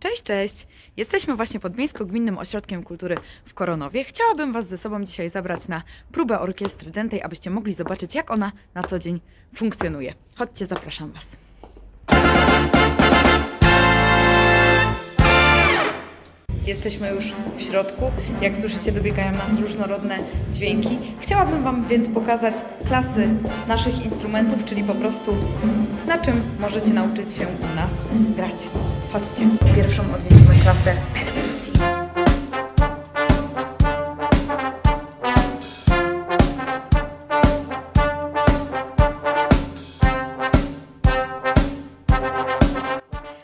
Cześć, cześć! Jesteśmy właśnie pod Miejsko-Gminnym Ośrodkiem Kultury w Koronowie. Chciałabym Was ze sobą dzisiaj zabrać na próbę orkiestry dętej, abyście mogli zobaczyć, jak ona na co dzień funkcjonuje. Chodźcie, zapraszam Was. Jesteśmy już w środku. Jak słyszycie, dobiegają nas różnorodne dźwięki. Chciałabym Wam więc pokazać klasy naszych instrumentów, czyli po prostu na czym możecie nauczyć się u nas grać. Chodźcie. Pierwszą odwiedzimy klasę perkusji.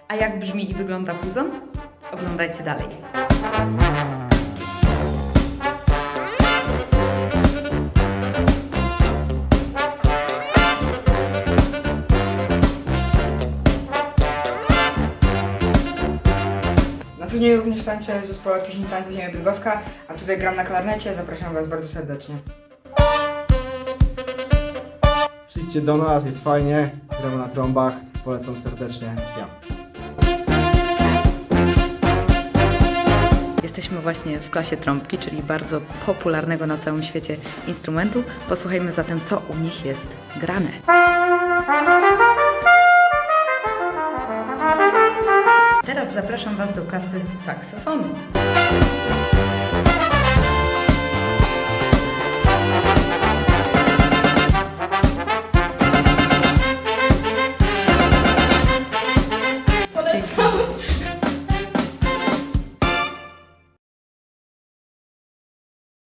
A jak brzmi i wygląda buzon? Oglądajcie dalej. Na co dzień również tańczę w zespole Pieśni Tańca Ziemia Bydgoska, a tutaj gram na klarnecie, zapraszam Was bardzo serdecznie. Przyjdźcie do nas, jest fajnie, gramy na trąbach, polecam serdecznie, ja. Jesteśmy właśnie w klasie trąbki, czyli bardzo popularnego na całym świecie instrumentu. Posłuchajmy zatem, co u nich jest grane. Teraz zapraszam Was do klasy saksofonu. Polecam.